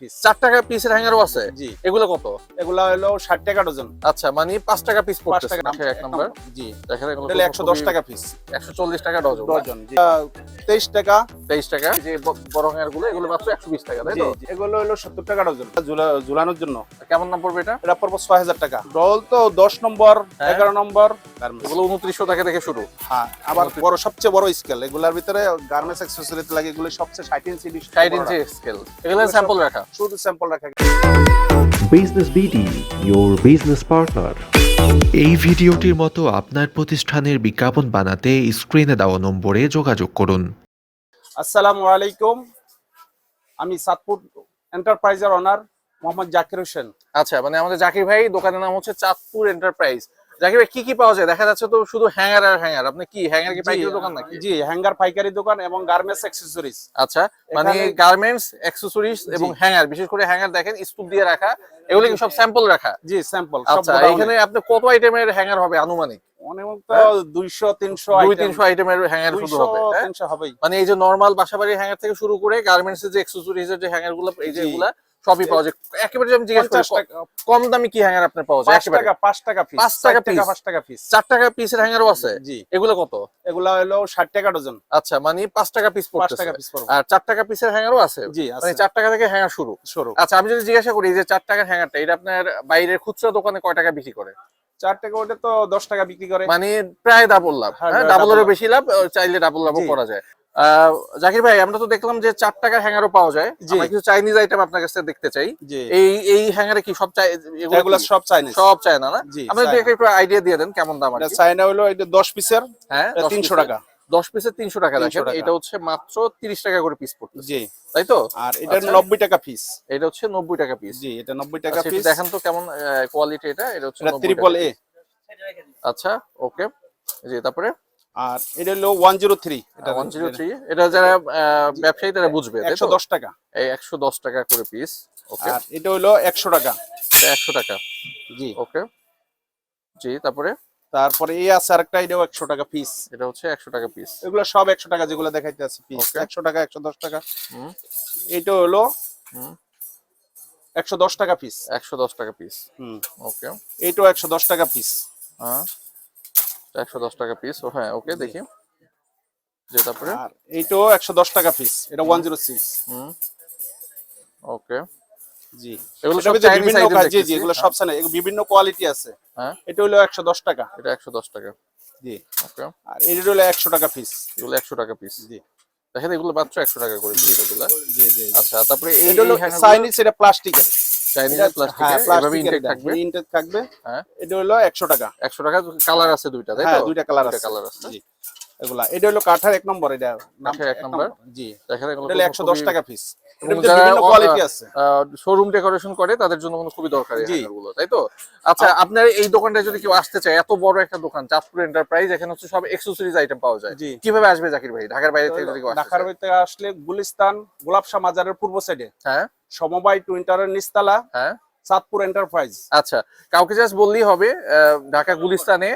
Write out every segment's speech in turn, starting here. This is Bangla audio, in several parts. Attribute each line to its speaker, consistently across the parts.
Speaker 1: পিস
Speaker 2: চার টাকা পিসের হ্যাঙ্গারও আছে?
Speaker 1: জি।
Speaker 2: এগুলো কত?
Speaker 1: এগুলা হলো ষাট টাকা ডজন
Speaker 2: আচ্ছা মানে পাঁচ টাকা পিস
Speaker 1: পাঁচ টাকা
Speaker 2: এক নাম্বার
Speaker 1: জি।
Speaker 2: দেখেন এগুলো
Speaker 1: একশো দশ টাকা পিস
Speaker 2: একশো চল্লিশ টাকা ডজন
Speaker 1: ডজন তেইশ টাকা।
Speaker 2: তেইশ টাকা। যে বড় হ্যাঙ্গারগুলো এগুলো মাত্র একশো বিশ টাকা তাই তো?
Speaker 1: এগুলো হলো সত্তর টাকা ডজন ঝুলানোর জন্য।
Speaker 2: কেমন নাম পড়বে এটা?
Speaker 1: এটা পড়ব ছয় হাজার টাকা। ডল তো দশ নম্বর
Speaker 2: হ্যাঁ।
Speaker 1: এগারো নম্বর।
Speaker 2: এগুলো উনত্রিশশো টাকা থেকে শুরু।
Speaker 1: হ্যাঁ আবার বড় সবচেয়ে বড় স্কেল এগুলার ভিতরে গার্মেন্টস অ্যাক্সেসরিতে লাগে এগুলো সবচেয়ে ষাট ইঞ্চি
Speaker 2: ষাট ইঞ্চি স্কেল এগুলো স্যাম্পল রাখা।
Speaker 1: শুধু স্যাম্পল রাখা
Speaker 3: Business BD, your business partner.
Speaker 4: এই ভিডিওটির মতো আপনার প্রতিষ্ঠানের বিজ্ঞাপন বানাতে স্ক্রিনে দেওয়া নম্বরে যোগাযোগ করুন।
Speaker 1: আসসালামু আলাইকুম। আমি সাতপুর এন্টারপ্রাইজের অনার মোহাম্মদ জাকির হোসেন।
Speaker 2: আচ্ছা মানে আমাদের জাকির ভাই দোকানের নাম হচ্ছে চাঁদপুর এন্টারপ্রাইজ জাকির ভাই কি কি পাওয়া যায়? দেখা যাচ্ছে তো শুধু হ্যাঙ্গার আর হ্যাঙ্গার। আপনি কি হ্যাঙ্গার কি পাইকারি দোকান নাকি?
Speaker 1: জি হ্যাঙ্গার পাইকারি দোকান এবং গার্মেন্টস অ্যাক্সেসরিজ
Speaker 2: আচ্ছা মানে গার্মেন্টস অ্যাক্সেসরিজ এবং হ্যাঙ্গার বিশেষ করে হ্যাঙ্গার দেখেন স্তূপ দিয়ে রাখা এগুলো কি সব স্যাম্পল রাখা?
Speaker 1: জি স্যাম্পল
Speaker 2: আচ্ছা এখানে আপনি কত আইটেমের হ্যাঙ্গার হবে আনুমানিক? মানে এই যে নর্মাল বাসাবাড়ির হ্যাঙ্গার থেকে শুরু করে গার্মেন্টস এর যে অ্যাক্সেসরিজ এর যে হ্যাঙ্গারগুলো এই যে সবই পাওয়া যায়। একেবারে আমি জিজ্ঞেস করি কম দামি কি হ্যাঙ্গার আপনার পাওয়া যায়? একেবারে।
Speaker 1: টাকা পাঁচ টাকা পিস
Speaker 2: পাঁচ টাকা piece?
Speaker 1: পাঁচ টাকা পিস
Speaker 2: চার টাকা পিসের হ্যাঙ্গারও আছে?
Speaker 1: জি।
Speaker 2: এগুলো কত?
Speaker 1: এগুলা হলো ষাট টাকা ডজন
Speaker 2: আচ্ছা মানে পাঁচ টাকা পিস
Speaker 1: পাঁচ
Speaker 2: পড়তেছে।
Speaker 1: টাকা পিস পড়বে।
Speaker 2: আর চার টাকা পিসের হ্যাঙ্গারও আছে?
Speaker 1: জি
Speaker 2: মানে
Speaker 1: আছে
Speaker 2: চার টাকা থেকে হ্যাঙ্গার শুরু।
Speaker 1: সরু
Speaker 2: আচ্ছা আমি যদি জিজ্ঞাসা করি যে চার টাকার হ্যাঙ্গারটা এটা আপনার বাইরের খুচরা দোকানে কয় টাকা বিক্রি করে?
Speaker 1: চার টাকা ওটা তো দশ টাকা বিক্রি করে।
Speaker 2: মানে প্রায় ডাবল লাভ।
Speaker 1: হ্যাঁ,
Speaker 2: হ্যাঁ ডাবলেরও বেশি লাভ চাইলে ডাবল লাভও করা যায়। জাকির ভাই আমরা তো দেখলাম যে চার টাকার হ্যাঙ্গারও পাওয়া যায়। আমরা কিছু চাইনিজ আইটেম আপনার কাছে দেখতে চাই। এই এই হ্যাঙ্গারে কি সব চাই এগুলো
Speaker 1: সব চাইনিজ
Speaker 2: সব চায় না? যদি একটু আইডিয়া দিয়ে দেন কেমন দাম
Speaker 1: চাইনা হলো এটা দশ পিসের
Speaker 2: হ্যাঁ
Speaker 1: এটা
Speaker 2: 10
Speaker 1: তিনশো টাকা।
Speaker 2: দশ পিসের তিনশো টাকা
Speaker 1: 300
Speaker 2: দেখেন এটা হচ্ছে মাত্র তিরিশ টাকা করে পিস পড়তেছে।
Speaker 1: জি।
Speaker 2: তাই তো?
Speaker 1: আর এটা
Speaker 2: আচ্ছা।
Speaker 1: নব্বই টাকা পিস
Speaker 2: এটা হচ্ছে নব্বই টাকা পিস
Speaker 1: জি এটা নব্বই টাকা
Speaker 2: আচ্ছা,
Speaker 1: পিস
Speaker 2: দেখেন তো কেমন কোয়ালিটি এটা। এটা হচ্ছে
Speaker 1: এটা
Speaker 2: 90
Speaker 1: ট্রিপল এ
Speaker 2: আচ্ছা ওকে জি তারপরে?
Speaker 1: আর এটা হলো ওয়ান জিরো থ্রি এটা
Speaker 2: ওয়ান জিরো থ্রি এটা যারা ব্যবসায়ী তারা বুঝবে
Speaker 1: একশো? দশ টাকা।
Speaker 2: এই একশো দশ টাকা করে পিস ওকে
Speaker 1: আর এটা হলো একশো টাকা।
Speaker 2: একশো টাকা।
Speaker 1: জি।
Speaker 2: ওকে জি তারপরে?
Speaker 1: তারপরে এই আছে আরেকটা এটাও একশো টাকা পিস
Speaker 2: এটা হচ্ছে একশো টাকা পিস
Speaker 1: এগুলো সব একশো টাকা যেগুলো দেখাইতে আছে পিস. একশো টাকা একশো দশ টাকা।
Speaker 2: হুম।
Speaker 1: এটা হলো
Speaker 2: হুম।
Speaker 1: একশো দশ টাকা পিস
Speaker 2: একশো দশ টাকা পিস
Speaker 1: হুম।
Speaker 2: ওকে
Speaker 1: এইটাও একশো দশ টাকা পিস
Speaker 2: হ্যাঁ। একশো দশ টাকা পিস ও হ্যাঁ ওকে দেখি। জি তারপরে?
Speaker 1: আর এইটাও একশো দশ টাকা পিস এটা ওয়ান জিরো সিক্স
Speaker 2: হুম। ওকে
Speaker 1: জি।
Speaker 2: এগুলো
Speaker 1: সব বিভিন্ন জি জি এগুলো সব সানে বিভিন্ন কোয়ালিটি আছে।
Speaker 2: হ্যাঁ।
Speaker 1: এটা হলো একশো দশ টাকা।
Speaker 2: এটা একশো দশ টাকা।
Speaker 1: জি।
Speaker 2: ওকে
Speaker 1: আর এটা হলো একশো টাকা পিস
Speaker 2: এগুলো একশো টাকা পিস
Speaker 1: জি।
Speaker 2: দেখেন এগুলো মাত্র একশো টাকা করে পিস এগুলো।
Speaker 1: জি জি
Speaker 2: আচ্ছা তারপরে এই
Speaker 1: হলো চাইনিজ এটা প্লাস্টিকের
Speaker 2: চাইনিজ
Speaker 1: হ্যাঁ
Speaker 2: এভাবে ইনটেক থাকবে?
Speaker 1: ইনটেক থাকবে।
Speaker 2: হ্যাঁ।
Speaker 1: এটা হলো একশো টাকা।
Speaker 2: একশো টাকা কালার আছে দুইটা তাই
Speaker 1: হ্যাঁ
Speaker 2: তো?
Speaker 1: দুইটা কালার আছে।
Speaker 2: কালার আছে।
Speaker 1: এগুলা। এটা হলো কাঠার এক নম্বর এটা
Speaker 2: কাঠের এক নম্বর?
Speaker 1: জি
Speaker 2: দেখেন এগুলো
Speaker 1: এটা হলো একশো দশ
Speaker 2: খুবই-
Speaker 1: টাকা পিস
Speaker 2: যারা
Speaker 1: কোয়ালিটি আছে।
Speaker 2: শোরুম ডেকোরেশন করে তাদের জন্য মনে খুবই দরকারি তাই তো? আচ্ছা আপনার এই দোকানটা যদি কেউ আসতে চায় এত বড় একটা দোকান চাঁদপুর এন্টারপ্রাইজ এখানে হচ্ছে সব এক্সেসরিজ আইটেম পাওয়া যায়। কীভাবে আসবে জাকির ভাই? ঢাকার বাইরে থেকে যদি
Speaker 1: ঢাকার? আসলে গুলিস্তান গোলাপশাহ মাজারের পূর্ব সাইডে
Speaker 2: হ্যাঁ।
Speaker 1: সমবায় টুইন্টারের নিস্তালা
Speaker 2: হ্যাঁ।
Speaker 1: চাঁদপুর এন্টারপ্রাইজ
Speaker 2: আচ্ছা কাউকে জাস্ট বললেই হবে ঢাকা গুলিস্তানে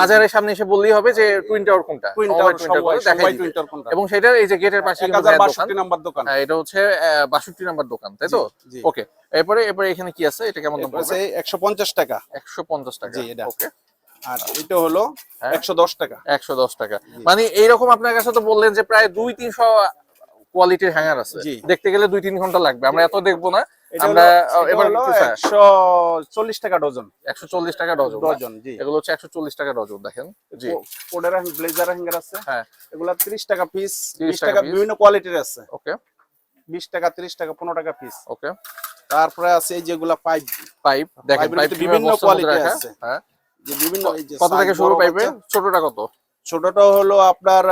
Speaker 2: মাজারের সামনে এসে বললেই হবে যে টুইন টাওয়ার কোনটা?
Speaker 1: টুইন টাওয়ার
Speaker 2: দিবে।
Speaker 1: টুইন্টার কোনটা?
Speaker 2: এবং সেটার এই যে গেটের পাশে
Speaker 1: নাম্বার দোকান।
Speaker 2: হ্যাঁ এটা হচ্ছে বাষট্টি নাম্বার দোকান তাই তো। ওকে এরপরে এরপরে এখানে কি আছে? এটা কেমন দাম
Speaker 1: একশো পঞ্চাশ টাকা।
Speaker 2: একশো পঞ্চাশ টাকা
Speaker 1: জি, এটা।
Speaker 2: ওকে
Speaker 1: আর এটা হলো
Speaker 2: হ্যাঁ।
Speaker 1: একশো দশ টাকা।
Speaker 2: একশো দশ টাকা। মানে এইরকম আপনার কাছে তো বললেন যে প্রায় দুই তিনশো কোয়ালিটির হ্যাঙ্গার আছে।
Speaker 1: জি।
Speaker 2: দেখতে গেলে দুই তিন ঘণ্টা লাগবে আমরা এত দেখব না। আমরা এবার
Speaker 1: একশো চল্লিশ টাকা ডজন।
Speaker 2: একশো চল্লিশ টাকা ডজন
Speaker 1: ডজন জি।
Speaker 2: এগুলো হচ্ছে একশো চল্লিশ টাকা ডজন দেখেন। জি।
Speaker 1: কোডের ব্লেজার হ্যাঙ্গার আছে।
Speaker 2: হ্যাঁ।
Speaker 1: এগুলা তিরিশ টাকা পিস
Speaker 2: 30 টাকা
Speaker 1: টাকা বিভিন্ন কোয়ালিটির আছে।
Speaker 2: ওকে।
Speaker 1: বিশ টাকা তিরিশ টাকা পনেরো টাকা পিস
Speaker 2: ওকে।
Speaker 1: তারপরে আছে এই যেগুলা পাইপ
Speaker 2: পাইপ দেখেন পাইপ
Speaker 1: বিভিন্ন quality আছে।
Speaker 2: হ্যাঁ।
Speaker 1: যে বিভিন্ন
Speaker 2: কত থেকে শুরু পাইপে ছোটটা কত?
Speaker 1: ছোটটা হলো আপনার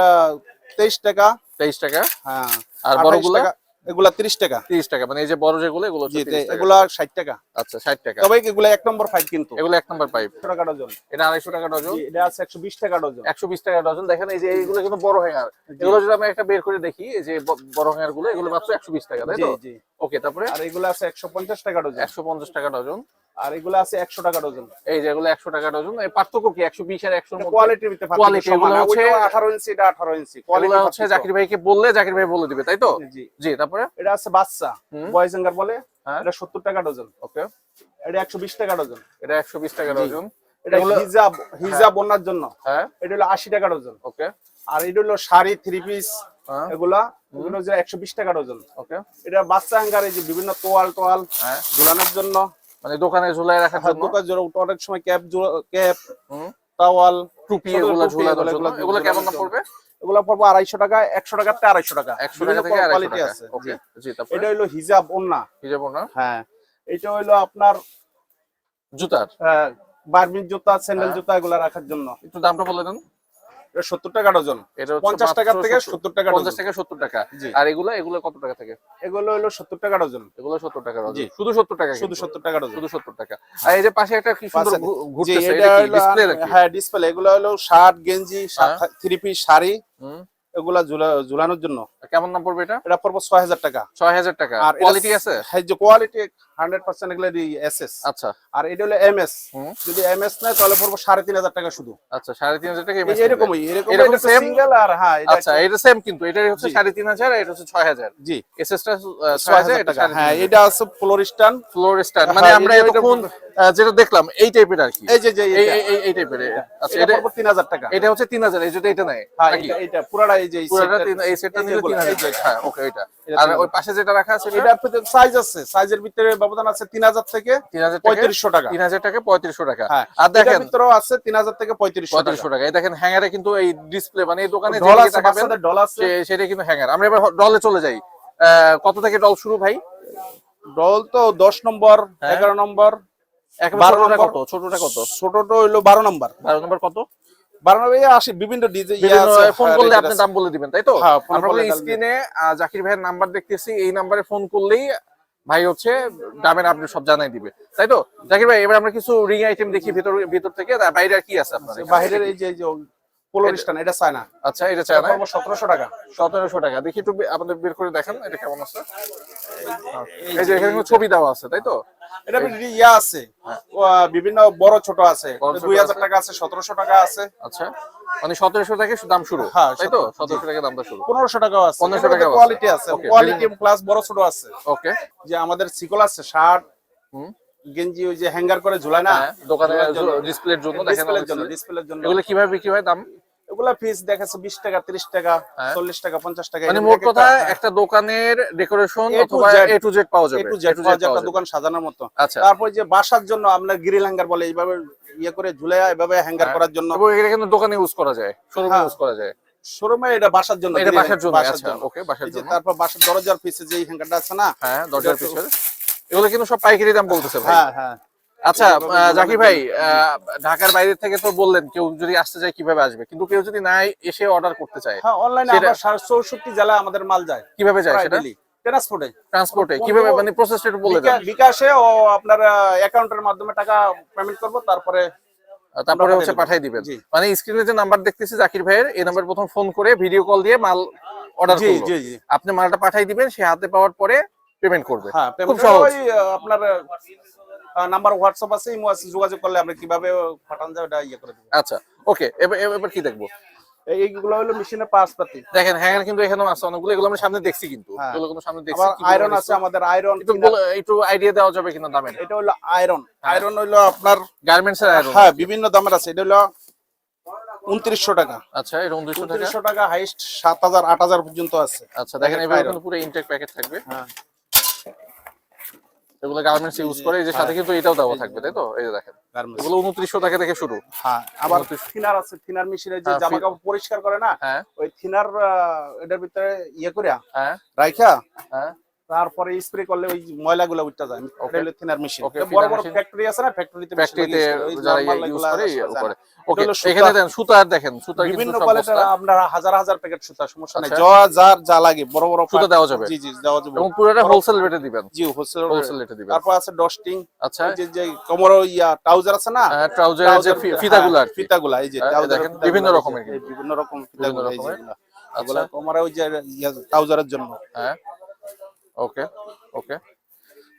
Speaker 1: তেইশ টাকা।
Speaker 2: তেইশ টাকা।
Speaker 1: হ্যাঁ।
Speaker 2: আর
Speaker 1: 28
Speaker 2: বড়গুলা?
Speaker 1: এগুলা তিরিশ টাকা।
Speaker 2: তিরিশ টাকা মানে এই যে বড় যেগুলো এগুলো 30 টাকা।
Speaker 1: এগুলা ষাট টাকা।
Speaker 2: আচ্ছা ষাট টাকা।
Speaker 1: তবে এগুলা এক নম্বর ফাইভ কিন্তু।
Speaker 2: এগুলো এক নম্বর পাইপ
Speaker 1: একশো টাকা ডজন
Speaker 2: এটা আড়াইশো টাকা ডজন
Speaker 1: জি, এটা আছে একশো বিশ টাকা ডজন
Speaker 2: একশো বিশ টাকা ডজন দেখেন এই যে এইগুলো কিন্তু বড় হ্যাঙ্গার এগুলো যদি আমি একটা বের করে দেখি এই যে বড় হ্যাঙ্গারগুলো এগুলো মাত্র একশো বিশ টাকা তাই
Speaker 1: জি
Speaker 2: তো?
Speaker 1: জি
Speaker 2: ওকে তারপরে?
Speaker 1: আর এগুলো আছে একশো পঞ্চাশ টাকা ডজন
Speaker 2: একশো পঞ্চাশ টাকা ডজন
Speaker 1: আর এগুলো আছে একশো টাকা ডজন
Speaker 2: এই যেগুলো একশো টাকা ডজন এই পার্থক্য কি? একশো বিশ আর একশোর মধ্যে
Speaker 1: কোয়ালিটির ভিতরে
Speaker 2: Quality, এগুলো হচ্ছে-
Speaker 1: আঠারো ইঞ্চি এটা আঠারো ইঞ্চি। কোয়ালিটি
Speaker 2: হচ্ছে জাকির ভাইকে বললে জাকির ভাই বলে দিবে তাই তো?
Speaker 1: জি
Speaker 2: জি। তারপরে?
Speaker 1: এটা আছে বাচ্চা বয়েজ এঙ্গার বলে
Speaker 2: হ্যাঁ।
Speaker 1: এটা সত্তর টাকা ডজন
Speaker 2: ওকে।
Speaker 1: এটা একশো বিশ টাকা ডজন
Speaker 2: এটা একশো বিশ টাকা ডজন
Speaker 1: এটা হিজাব হিজাব ওনার জন্য।
Speaker 2: হ্যাঁ।
Speaker 1: এটা হলো আশি টাকা ডজন
Speaker 2: ওকে।
Speaker 1: আর এটা হলো শাড়ি থ্রি পিস
Speaker 2: হ্যাঁ।
Speaker 1: এগুলা এগুলো যে একশো বিশ টাকা ডজন
Speaker 2: ওকে।
Speaker 1: এটা বাচ্চা হ্যাঙ্গার এই যে বিভিন্ন তোয়াল টোয়াল
Speaker 2: হ্যাঁ।
Speaker 1: ঝুলানোর জন্য।
Speaker 2: মানে দোকানে ঝুলাই রাখার জন্য?
Speaker 1: দোকান জোড়া অনেক সময় ক্যাপ ক্যাপ টাওয়াল
Speaker 2: টুপি এগুলো ঝুলানোর
Speaker 1: এগুলো-
Speaker 2: কেমন দাম পড়বে?
Speaker 1: এগুলো পড়ব আড়াইশো টাকা একশো টাকার থেকে আড়াইশো টাকা।
Speaker 2: একশো টাকা থেকে
Speaker 1: কোয়ালিটি আছে। জি।
Speaker 2: তারপরে
Speaker 1: এটা হলো হিজাব ওন্না।
Speaker 2: হিজাব না
Speaker 1: হ্যাঁ এটা হলো আপনার
Speaker 2: জুতার?
Speaker 1: হ্যাঁ বার্মির জুতা স্যান্ডেল
Speaker 2: হ্যাঁ।
Speaker 1: জুতা এগুলা রাখার জন্য।
Speaker 2: একটু দামটা বলে দেন।
Speaker 1: এটা টাকা ডজন
Speaker 2: এটা
Speaker 1: টাকা থেকে
Speaker 2: 70
Speaker 1: সত্তর টাকা।
Speaker 2: টাকা। আর এগুলো এগুলো কত টাকা থাকে?
Speaker 1: এগুলো হলো সত্তর টাকা ডজন
Speaker 2: এগুলো সত্তর টাকা
Speaker 1: জি।
Speaker 2: শুধু সত্তর টাকা
Speaker 1: শুধু
Speaker 2: কিন্তু।
Speaker 1: সত্তর টাকা ডজন
Speaker 2: শুধু সত্তর টাকা। আর এই যে পাশে একটা কি সুন্দর
Speaker 1: পাশে-
Speaker 2: ঘু-
Speaker 1: জি,
Speaker 2: ঘুরতেছে
Speaker 1: এটা
Speaker 2: এটা কি ডিসপ্লে নাকি?
Speaker 1: হ্যাঁ ডিসপ্লে এগুলো হলো শার্ট গেঞ্জি
Speaker 2: হ্যাঁ।
Speaker 1: Three piece sari.
Speaker 2: হুম।
Speaker 1: এগুলা ঝুলানোর জন্য।
Speaker 2: কেমন দাম পড়বে এটা?
Speaker 1: এটা পড়ব ছয় হাজার টাকা।
Speaker 2: ছয় হাজার টাকা।
Speaker 1: আর
Speaker 2: কোয়ালিটি আছে?
Speaker 1: হ্যাঁ যে কোয়ালিটি হান্ড্রেড পার্সেন্ট এগুলো এসএস
Speaker 2: আচ্ছা।
Speaker 1: আর এটা হলো এম এস যদি এম এস নেয় তাহলে পড়ব সাড়ে তিন হাজার টাকা শুধু।
Speaker 2: আচ্ছা সাড়ে তিন হাজার টাকা
Speaker 1: এরকমই এরকম
Speaker 2: এরকম?
Speaker 1: সিঙ্গেল আর হ্যাঁ
Speaker 2: আচ্ছা এটা সেম কিন্তু। এটা হচ্ছে। সাড়ে তিন হাজার এটা হচ্ছে ছয় হাজার।
Speaker 1: জি।
Speaker 2: এসএসটা
Speaker 1: ছয়
Speaker 2: ছয় হাজার এটা
Speaker 1: হ্যাঁ এটা আছে ফ্লোরিস্টান হ্যাঁ,
Speaker 2: মানে আমরা এতক্ষণ যেটা দেখলাম এই টাইপের আর কি।
Speaker 1: এই যে
Speaker 2: এই এই- টাইপের আচ্ছা
Speaker 1: এটা পড়ব তিন হাজার টাকা।
Speaker 2: এটা হচ্ছে তিন হাজার এই যদি এটা নেয়।
Speaker 1: হ্যাঁ এটা এটা পুরাটা এই যে
Speaker 2: পুরোটা এই সেটটা নিলে
Speaker 1: যেগুলো,
Speaker 2: তিন হাজার
Speaker 1: এই যে
Speaker 2: হ্যাঁ ওকে
Speaker 1: এটা।
Speaker 2: আর ওই পাশে যেটা রাখা আছে
Speaker 1: এটার সাইজ আছে। সাইজের ভিতরে ব্যবধান আছে তিন হাজার থেকে
Speaker 2: তিন হাজার টাকা
Speaker 1: পঁয়ত্রিশশো টাকা।
Speaker 2: তিন হাজার টাকা পঁয়ত্রিশশো টাকা।
Speaker 1: হ্যাঁ
Speaker 2: আর দেখেন
Speaker 1: ভিতরেও আছে তিন হাজার থেকে পঁয়ত্রিশশো টাকা।
Speaker 2: এই দেখেন হ্যাঙ্গারে কিন্তু এই ডিসপ্লে মানে এই দোকানে
Speaker 1: ডল আছে বাচ্চাদের ডল আছে।
Speaker 2: সেটা কিন্তু হ্যাঙ্গার আমরা এবার ডলে চলে যাই। আহ, কত থেকে ডল শুরু ভাই?
Speaker 1: ডল তো দশ নম্বর
Speaker 2: হ্যাঁ।
Speaker 1: এগারো নম্বর
Speaker 2: একেবারে
Speaker 1: বারো
Speaker 2: ছোটটা
Speaker 1: নম্বর।
Speaker 2: কত? ছোটটা কত?
Speaker 1: ছোটটা হইল বারো নম্বর।
Speaker 2: বারো নম্বর কত?
Speaker 1: বিভিন্ন
Speaker 2: ফোন করলে আপনি দাম বলে দিবেন তাই তো?
Speaker 1: হ্যাঁ,
Speaker 2: স্ক্রিনে জাকির ভাইয়ের নাম্বার দেখতেছি এই নাম্বারে ফোন করলেই ভাই হচ্ছে দামের আপনি সব জানাই দিবে তাই তো? জাকির ভাই এবার আমরা কিছু রিং আইটেম দেখি ভিতর ভিতর থেকে বাইরে কি আছে আপনার?
Speaker 1: যে এই যে পোলোরিস্টান এটা চায় না
Speaker 2: আচ্ছা এটা চায় না
Speaker 1: সতেরোশো টাকা।
Speaker 2: সতেরোশো টাকা। দেখি একটু আপনাদের বের করে দেখেন এটা কেমন আছে? এই যে এখানে ছবি দেওয়া আছে তাই তো?
Speaker 1: এটা বিভিন্ন ইয়া আছে। বিভিন্ন বড় ছোট আছে।
Speaker 2: বড় ছোট
Speaker 1: দুই হাজার
Speaker 2: আছে।
Speaker 1: টাকা আছে সতেরোশো টাকা আছে।
Speaker 2: আচ্ছা। মানে সতেরোশো থেকে দাম শুরু
Speaker 1: হ্যাঁ,
Speaker 2: তাই তো?
Speaker 1: 17
Speaker 2: সতেরোশো টাকা দামটা শুরু।
Speaker 1: পনেরোশো টাকাও আছে।
Speaker 2: 1500 টাকাও আছে।
Speaker 1: কোয়ালিটি আছে। কোয়ালিটি প্লাস বড় ছোট আছে।
Speaker 2: ওকে
Speaker 1: যে আমাদের সিকল আছে শার্ট
Speaker 2: হুম।
Speaker 1: গেঞ্জি ওই যে হ্যাঙ্গার করে ঝুলায় না?
Speaker 2: হ্যাঁ দোকানে। ডিসপ্লের জন্য।
Speaker 1: ডিসপ্লের জন্য ডিসপ্লের জন্য
Speaker 2: এগুলো কীভাবে বিক্রি হয় দাম?
Speaker 1: এগুলা পিস দেখাচ্ছে বিশ টাকা তিরিশ টাকা
Speaker 2: হ্যাঁ।
Speaker 1: চল্লিশ টাকা পঞ্চাশ টাকা
Speaker 2: মানে মোট কথা
Speaker 1: হ্যাঁ,
Speaker 2: একটা দোকানের ডেকোরেশন অথবা এ টু জেড পাওয়া যাবে। A to Z
Speaker 1: পাওয়া যায় একটা দোকান সাজানোর মতো।
Speaker 2: আচ্ছা।
Speaker 1: তারপর যে বাসার জন্য আপনার গ্রিল হ্যাঙ্গার বলে এইভাবে ইয়ে করে ঝুলে এভাবে হ্যাঙ্গার
Speaker 2: হ্যাঁ।
Speaker 1: করার জন্য।
Speaker 2: এটা কিন্তু দোকানে ইউজ করা যায় শোরুমে
Speaker 1: হ্যাঁ।
Speaker 2: ইউজ করা যায়।
Speaker 1: শোরুমে এটা বাসার জন্য
Speaker 2: এটা বাসার জন্য আচ্ছা ওকে বাসার জন্য।
Speaker 1: তারপর বাসার দরজার পিছে যে হ্যাঙ্গারটা আছে না
Speaker 2: হ্যাঁ দরজার এগুলো কিন্তু সব পাইকারি দাম বলতেছে ভাই।
Speaker 1: হ্যাঁ হ্যাঁ।
Speaker 2: আচ্ছা জাকির ভাই ঢাকার বাইরে থেকে তো বললেন কেউ যদি আসতে চায় কীভাবে আসবে? কিন্তু কেউ যদি না এসে অর্ডার করতে চায়।
Speaker 1: হ্যাঁ অনলাইনে আমরা জেলায় আমাদের মাল যায়।
Speaker 2: কীভাবে যায় সেটা?
Speaker 1: ট্রান্সপোর্টে
Speaker 2: ট্রান্সপোর্টে কীভাবে মানে প্রসেসটা একটু বলে দেন।
Speaker 1: বিকাশে ও আপনার অ্যাকাউন্টের মাধ্যমে টাকা পেমেন্ট করব তারপরে
Speaker 2: তারপরে হচ্ছে
Speaker 1: পাঠিয়ে
Speaker 2: দিবেন। মানে স্ক্রিনে যে নাম্বার দেখতেছি জাকির ভাইয়ের এই নাম্বার প্রথম ফোন করে ভিডিও কল দিয়ে মাল অর্ডার
Speaker 1: জি।
Speaker 2: আপনি মালটা পাঠিয়ে দিবেন সে হাতে পাওয়ার পরে পেমেন্ট করবে।
Speaker 1: হ্যাঁ
Speaker 2: খুব সহজ।
Speaker 1: আপনার নাম্বার হোয়াটসঅ্যাপ আছে ইমো আছে যোগাযোগ করলে আপনি কীভাবে পাঠান যায় ওটা ইয়ে করে দেবেন।
Speaker 2: আচ্ছা ওকে এবার কি দেখব?
Speaker 1: এইগুলো হলো মেশিনের পাঁচ পাতি
Speaker 2: দেখেন হ্যাঙ্গার কিন্তু এখানেও আছে অনেকগুলো এগুলো আমরা সামনে দেখছি কিন্তু।
Speaker 1: হ্যাঁ।
Speaker 2: এগুলো কিন্তু সামনে দেখছি
Speaker 1: আয়রন আছে আমাদের আয়রন
Speaker 2: একটু একটু আইডিয়া দেওয়া যাবে কিনা দামের?
Speaker 1: এটা হলো আয়রন
Speaker 2: হ্যাঁ।
Speaker 1: আয়রন হইল আপনার
Speaker 2: গার্মেন্টস এর আয়রন
Speaker 1: হ্যাঁ বিভিন্ন দামের আছে। এটা হলো উনত্রিশশো টাকা।
Speaker 2: আচ্ছা এটা উনত্রিশশো টাকা?
Speaker 1: টাকা হাইস্ট সাত হাজার আট হাজার পর্যন্ত আছে।
Speaker 2: আচ্ছা দেখেন এবার পুরো ইনটেক প্যাকেট থাকবে।
Speaker 1: হ্যাঁ।
Speaker 2: এগুলো গার্মেন্টস ইউজ করে এই যে সাথে কিন্তু এটাও দেওয়া থাকবে তাই তো? এই যে দেখেন এগুলো উনত্রিশশো টাকা থেকে শুরু।
Speaker 1: হ্যাঁ আবার থিনার আছে থিনার মেশিনে যে
Speaker 2: হ্যাঁ,
Speaker 1: জামা কাপড় পরিষ্কার করে না
Speaker 2: হ্যাঁ।
Speaker 1: ওই থিনার এটার ভিতরে ইয়ে করে
Speaker 2: হ্যাঁ।
Speaker 1: রাইখা
Speaker 2: হ্যাঁ।
Speaker 1: তারপরে স্প্রে করলে ওই ময়লাগুলো উঠতে যায় এটা থিনার মেশিন বড় বড় ফ্যাক্টরি আছে না? ফ্যাক্টরিতে
Speaker 2: ফ্যাক্টরিতে যারা ইউজ করে ইয়ে ওকে
Speaker 1: সুতা।
Speaker 2: এখানে দেন সুতার দেখেন কিন্তু
Speaker 1: বিভিন্ন কোয়ালিটির
Speaker 2: বস্তা।
Speaker 1: আপনার হাজার হাজার প্যাকেট সুতা সমস্যা নাই।
Speaker 2: আচ্ছা।
Speaker 1: যা যার যা লাগে বড় বড়
Speaker 2: সুতা দেওয়া যাবে?
Speaker 1: জি জি দেওয়া যাবে।
Speaker 2: এবং পুরোটা হোলসেল রেটে দিবেন।
Speaker 1: জি হোলসেল
Speaker 2: হোলসেল রেটে দিবেন।
Speaker 1: তারপর আছে ডস্টিং
Speaker 2: আচ্ছা।
Speaker 1: যে যে কোমর ইয়া ট্রাউজার আছে না?
Speaker 2: যে ফিতাগুলো আর
Speaker 1: হ্যাঁ, এই যে
Speaker 2: হ্যাঁ, দেখেন, বিভিন্ন রকমের
Speaker 1: বিভিন্ন রকম
Speaker 2: বিভিন্ন
Speaker 1: ফিতাগুলা এই যে
Speaker 2: রকমের। আচ্ছা
Speaker 1: এগুলা কোমরে ওই যে ট্রাউজারের জন্য।
Speaker 2: হ্যাঁ। ওকে ওকে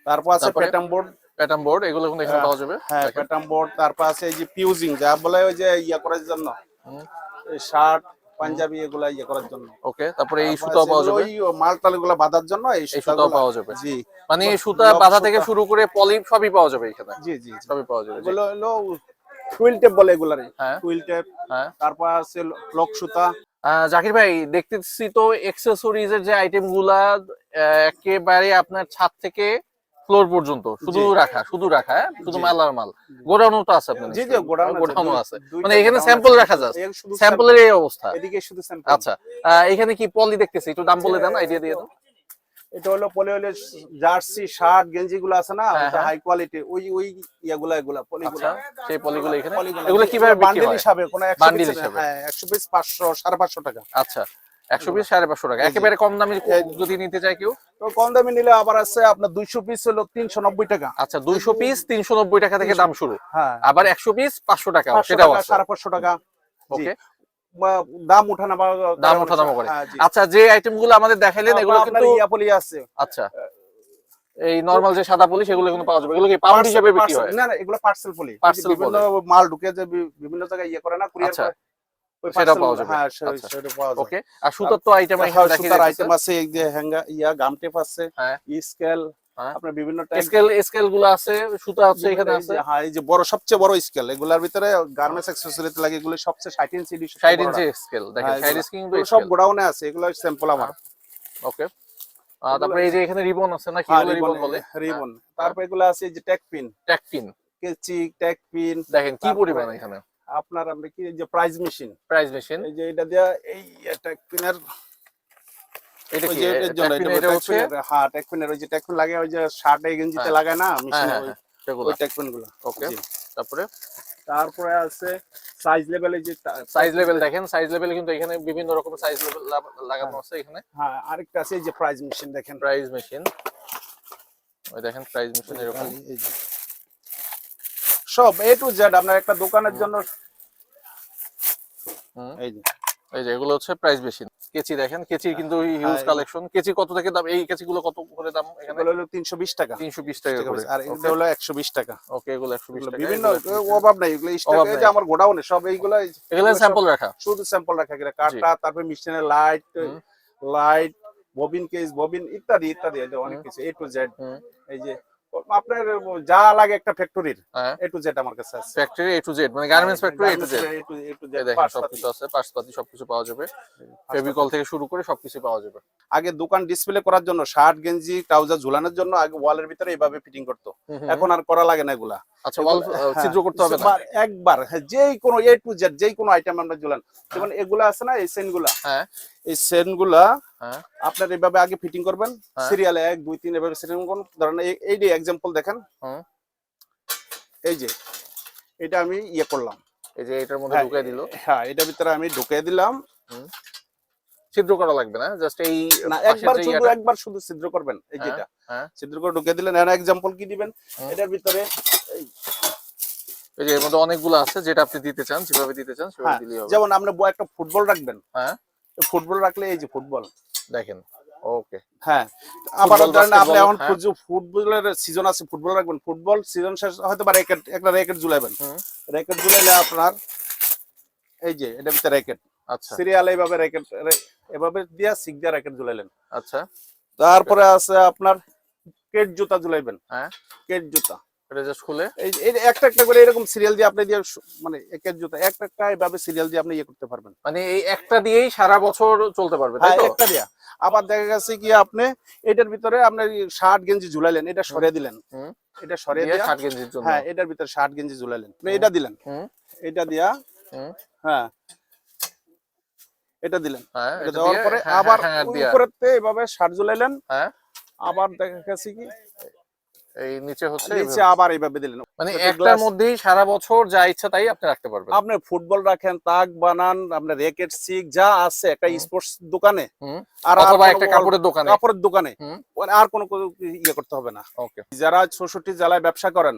Speaker 1: তারপর আছে প্যাটার্ন বোর্ড
Speaker 2: প্যাটার্ন বোর্ড এগুলো কিন্তু এখানে পাওয়া যাবে।
Speaker 1: হ্যাঁ প্যাটার্ন বোর্ড তারপর আছে এই যে পিউজিং যা বলে ওই যে ইয়া করার জন্য। শার্ট পাঞ্জাবি এগুলা ইয়ে করার জন্য।
Speaker 2: ওকে তারপরে এই
Speaker 1: সুতা
Speaker 2: পাওয়া যাবে।
Speaker 1: ওই মাল টালগুলা বাঁধার জন্য এই
Speaker 2: সুতাও পাওয়া যাবে।
Speaker 1: জি।
Speaker 2: মানে এই সুতা বাঁধা থেকে শুরু করে পলি সবই পাওয়া যাবে এখানে।
Speaker 1: জি জি।
Speaker 2: সবই পাওয়া যাবে।
Speaker 1: এগুলো হলো টুইল টেপ বলে এগুলারে
Speaker 2: হ্যাঁ।
Speaker 1: টুইল টেপ
Speaker 2: হ্যাঁ।
Speaker 1: তারপর আছে লক সুতা।
Speaker 2: জাকির ভাই দেখতেছি তো এক্সেসরিজ এর যে আইটেমগুলা একেবারে আপনার ছাদ থেকে ফ্লোর পর্যন্ত। শুধু রাখা শুধু রাখা হ্যাঁ? শুধু
Speaker 1: মালার
Speaker 2: মাল। আর মাল গোডাউনও তো আছে আপনার
Speaker 1: জি জি? গোডাউন
Speaker 2: আছে। মানে এখানে স্যাম্পল রাখা যায় স্যাম্পলের এই অবস্থা।
Speaker 1: এদিকে শুধু স্যাম্পল
Speaker 2: আচ্ছা। এখানে কি পলি দেখতেছি? একটু দাম বলে দেন আইডিয়া দিয়ে দেন।
Speaker 1: এটা হলো পলি হলে জার্সি শার্ট গেঞ্জি গুলো আছে না
Speaker 2: হ্যাঁ, হ্যাঁ।
Speaker 1: হাই কোয়ালিটি ওই ওই ইয়াগুলা এগুলা পলিগুলা।
Speaker 2: আচ্ছা সেই পলিগুলো এখানে? এগুলো কীভাবে
Speaker 1: বান্ডিল হিসাবে কোন 100
Speaker 2: বান্ডিল
Speaker 1: পিস
Speaker 2: হিসাবে।
Speaker 1: হ্যাঁ 100 পিস 500 550 টাকা।
Speaker 2: আচ্ছা একশো পিস সাড়ে পাঁচশো টাকা।
Speaker 1: জি, জি।
Speaker 2: একেবারে কম দামে যদি নিতে চায় কেউ?
Speaker 1: তো কম দামে নিলে আবার আছে আপনার 200 পিস হলো 390 টাকা।
Speaker 2: আচ্ছা দুইশো পিস তিনশো নব্বই টাকা থেকে দাম শুরু।
Speaker 1: হ্যাঁ।
Speaker 2: আবার একশো পিস পাঁচশো টাকা
Speaker 1: 500
Speaker 2: সেটাও
Speaker 1: টাকা
Speaker 2: আছে।
Speaker 1: 550 টাকা।
Speaker 2: ওকে।
Speaker 1: দাম উঠানামা
Speaker 2: দাম ওঠানামা করে।
Speaker 1: হ্যাঁ,
Speaker 2: আচ্ছা যে আইটেমগুলো আমাদের দেখাইলেন এগুলো কিন্তু
Speaker 1: ইয়া পলি আছে
Speaker 2: আচ্ছা এই নরমাল যে সাদা পলি সেগুলো কিন্তু পাওয়া যাবে এগুলো কি পাউন্ড হিসেবে বিক্রি হয়
Speaker 1: না না এগুলো পার্সেল পলি
Speaker 2: Parcel
Speaker 1: বিভিন্ন মাল ঢুকে যে বিভিন্ন জায়গায় ইয়ে করে না কুরিয়ার
Speaker 2: আচ্ছা,
Speaker 1: করে parcel
Speaker 2: পাওয়া যাবে।
Speaker 1: হ্যাঁ
Speaker 2: আচ্ছা।
Speaker 1: সেটা পাওয়া যাবে
Speaker 2: ওকে আর সুতার তো আইটেম
Speaker 1: হ্যাঁ,
Speaker 2: এখানে দেখিয়ে
Speaker 1: সুতার আইটেম আছে এই যে হ্যাঙ্গা ইয়া গাম টেপ আছে
Speaker 2: হ্যাঁ।
Speaker 1: স্কেল। আপনার বিভিন্ন
Speaker 2: স্কেল স্কেলগুলো আছে সুতা আছে এখানে আছে।
Speaker 1: হ্যাঁ এই যে বড় সবচেয়ে বড় স্কেল এগুলার ভিতরে গার্মেন্টস অ্যাকসেসরিতে লাগে এগুলো সবচেয়ে 60 ইঞ্চি ডি
Speaker 2: ষাট ইঞ্চি স্কেল দেখেন
Speaker 1: হ্যাঁ,
Speaker 2: ষাট
Speaker 1: এগুলো-
Speaker 2: ইঞ্চি কিন্তু
Speaker 1: সব গোডাউনে আছে এগুলো স্যাম্পল আমার।
Speaker 2: ওকে তারপরে এই যে এখানে রিবন আছে না কি
Speaker 1: হ্যাঁ,
Speaker 2: রিবন বলে।
Speaker 1: রিবন তারপর এগুলো আছে যে ট্যাগ পিন
Speaker 2: ট্যাগ পিন
Speaker 1: কেচি ট্যাগ পিন
Speaker 2: দেখেন কি পরিমাণ এখানে?
Speaker 1: আপনার আমরা কি যে প্রাইজ মেশিন
Speaker 2: প্রাইস মেশিন
Speaker 1: এই যে এটা দেয়া এই ট্যাগ পিনের
Speaker 2: এটা কি
Speaker 1: যে এটার জন্য
Speaker 2: tag pin
Speaker 1: এটা
Speaker 2: এটা হচ্ছে?
Speaker 1: হ্যাঁ ট্যাগ ওই যে ট্যাগ লাগে ওই যে শার্ট গেঞ্জিতে। লাগায় না মেশিন
Speaker 2: সেগুলো।
Speaker 1: ওই ট্যাগ
Speaker 2: ওকে তারপরে?
Speaker 1: তারপরে আছে সাইজ লেভেলে যে
Speaker 2: সাইজ লেভেল দেখেন সাইজ লেভেল কিন্তু এখানে বিভিন্ন রকম সাইজ লেভেল লাগানো আছে এখানে।
Speaker 1: হ্যাঁ আরেকটা আছে যে প্রাইজ মেশিন দেখেন।
Speaker 2: প্রাইস মেশিন ওই দেখেন প্রাইস মেশিন এরকম
Speaker 1: এই যে। সব এ টু জেড আপনার একটা দোকানের জন্য। এই যে।
Speaker 2: এই যে এগুলো হচ্ছে প্রাইস মেশিন কেচি দেখেন কেচির কিন্তু হিউজ
Speaker 1: হ্যাঁ,
Speaker 2: কালেকশন কেচি কত থেকে দাম? এই কেচি গুলো কত করে দাম এখানে?
Speaker 1: এগুলো হলো তিনশো বিশ টাকা।
Speaker 2: তিনশো বিশ টাকা করে।
Speaker 1: আর এটা হলো একশো বিশ টাকা।
Speaker 2: ওকে এগুলো একশো বিশ
Speaker 1: এগুলো
Speaker 2: টাকা।
Speaker 1: বিভিন্ন অভাব নাই। এগুলো
Speaker 2: অভাব
Speaker 1: এই যে আমার গোডাউনে সব এইগুলো
Speaker 2: এগুলো স্যাম্পল রাখা।
Speaker 1: শুধু স্যাম্পল রাখা। গেলে কাঠটা তারপরে মেশিনের light light bobbin case bobbin ইত্যাদি ইত্যাদি। অনেক কিছু এ টু জেড এই যে আপনার যা লাগে একটা ফ্যাক্টরির এ টু জেড আমার কাছে আছে।
Speaker 2: ফ্যাক্টরি এ টু জেড মানে garments factory A to Z
Speaker 1: A to
Speaker 2: এই দেখেন সবকিছু আছে পার্টসপাতি সবকিছু পাওয়া যাবে। ফেভিকল থেকে শুরু করে সবকিছু পাওয়া যাবে।
Speaker 1: আগে দোকান ডিসপ্লে করার জন্য শার্ট গেঞ্জি ট্রাউজার ঝুলানোর জন্য আগে ওয়ালের ভিতরে এইভাবে ফিটিং করতো। এখন আর করা লাগে না এগুলা।
Speaker 2: আচ্ছা ওয়াল
Speaker 1: হ্যাঁ,
Speaker 2: ছিদ্র করতে হবে না
Speaker 1: একবার- একবার যেই কোনো এ টু জেড যেই কোনো আইটেম আমরা ঝুলান যেমন এগুলা আছে না এই সেন
Speaker 2: হ্যাঁ।
Speaker 1: এই সেন আপনার এইভাবে আগে ফিটিং করবেন। সিরিয়ালে এক দুই তিন এভাবে সিরিয়াল করুন। ধরেন এই- এই যে এক্সাম্পল দেখেন। এই যে এটা আমি ইয়ে করলাম।
Speaker 2: এই যে এটার মধ্যে
Speaker 1: হ্যাঁ,
Speaker 2: দিল।
Speaker 1: হ্যাঁ এটার ভিতরে আমি ঢুকিয়ে দিলাম।
Speaker 2: ছিদ্র করা লাগবে না জাস্ট এই
Speaker 1: না একবার শুধু একবার শুধু ছিদ্র করবেন এই
Speaker 2: হ্যাঁ,
Speaker 1: যেটা। ছিদ্র করে ঢুকিয়ে দিলেন এক্সাম্পল কি দিবেন? এটার ভিতরে এই
Speaker 2: যে এর মধ্যে অনেকগুলো আছে যেটা আপনি দিতে চান যেভাবে দিতে চান সেভাবে
Speaker 1: হ্যাঁ,
Speaker 2: দিলেই হবে।
Speaker 1: যেমন আপনি একটা ফুটবল রাখবেন।
Speaker 2: হ্যাঁ?
Speaker 1: ফুটবল রাখলে এই যে ফুটবল।
Speaker 2: দেখেন ওকে।
Speaker 1: হ্যাঁ আবার ধরেন আপনি এখন
Speaker 2: হ্যাঁ।
Speaker 1: ফুটবলের সিজন আছে ফুটবল রাখবেন। ফুটবল সিজন শেষ হয়তো বা র্যাকেট একটা র্যাকেট ঝুলাইবেন।
Speaker 2: হুম।
Speaker 1: র্যাকেট ঝুলাইলে আপনার এই যে এটা ভিতরে র্যাকেট
Speaker 2: আচ্ছা।
Speaker 1: সিরিয়াল এইভাবে র্যাকেট এভাবে দিয়া সিক দিয়া র্যাকেট ঝুলাইলেন।
Speaker 2: আচ্ছা।
Speaker 1: তারপরে আছে আপনার কেট জুতা ঝুলাইবেন।
Speaker 2: হ্যাঁ।
Speaker 1: কেট জুতা।
Speaker 2: এটা খুলে।
Speaker 1: এই এই একটা একটা করে এরকম সিরিয়াল দিয়ে আপনি দিয়ে মানে একের জুতা একটা একটা এইভাবে সিরিয়াল দিয়ে আপনি ইয়ে করতে পারবেন।
Speaker 2: মানে এই একটা দিয়েই সারা বছর চলতে পারবে তাই
Speaker 1: হ্যাঁ
Speaker 2: তো?
Speaker 1: একটা দিয়া। আবার দেখা গেছে কি আপনি এটার ভিতরে আপনার শার্ট গেঞ্জি ঝুলাইলেন এটা সরিয়ে দিলেন। এটা সরিয়ে
Speaker 2: দিয়ে
Speaker 1: দিয়া
Speaker 2: শার্ট গেঞ্জির জন্য।
Speaker 1: হ্যাঁ এটার ভিতরে শার্ট গেঞ্জি ঝুলাইলেন আপনি এটা দিলেন। এটা দিয়া হ্যাঁ। এটা দিলেন।
Speaker 2: হ্যাঁ
Speaker 1: এটা
Speaker 2: এটা
Speaker 1: দেওয়ার পরে
Speaker 2: হ্যাঁ,
Speaker 1: আবার
Speaker 2: হ্যাঁ, দিয়া।
Speaker 1: উপরেতে এভাবে শার্ট ঝুলাইলেন
Speaker 2: হ্যাঁ।
Speaker 1: আবার দেখা গেছে কি
Speaker 2: এই নিচে হচ্ছে
Speaker 1: নিচে আবার এইভাবে দিলেন।
Speaker 2: মানে একটার মধ্যেই সারা বছর যা ইচ্ছা তাই আপনি রাখতে পারবেন।
Speaker 1: আপনি ফুটবল রাখেন তাক বানান আপনার র্যাকেট সিক যা আছে একটা স্পোর্টস দোকানে। আর
Speaker 2: অথবা
Speaker 1: কোনো
Speaker 2: একটা কাপড়ের দোকানে।
Speaker 1: কাপড়ের দোকানে। আর কোনো ইয়ে করতে হবে না।
Speaker 2: ওকে।
Speaker 1: যারা চৌষট্টি জেলায় ব্যবসা করেন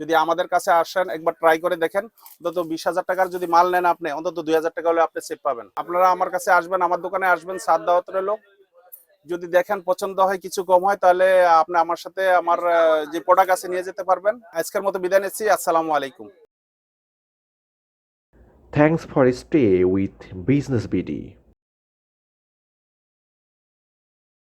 Speaker 1: যদি আমাদের কাছে আসেন একবার ট্রাই করে দেখেন। অন্তত বিশ হাজার টাকার যদি মাল নেন আপনি অন্তত দুই হাজার টাকা হলে আপনি সেভ পাবেন। আপনারা আমার কাছে আসবেন আমার দোকানে আসবেন সাত দাওয়াত রইল যদি দেখেন পছন্দ হয়, কিছু কম হয়, তাহলে আপনি আমার সাথে আমার যে প্রোডাক্ট আছে নিয়ে যেতে পারবেন আজকের মতো বিদায় নিচ্ছি, আসসালামু আলাইকুম
Speaker 4: thanks for stay with Business BD.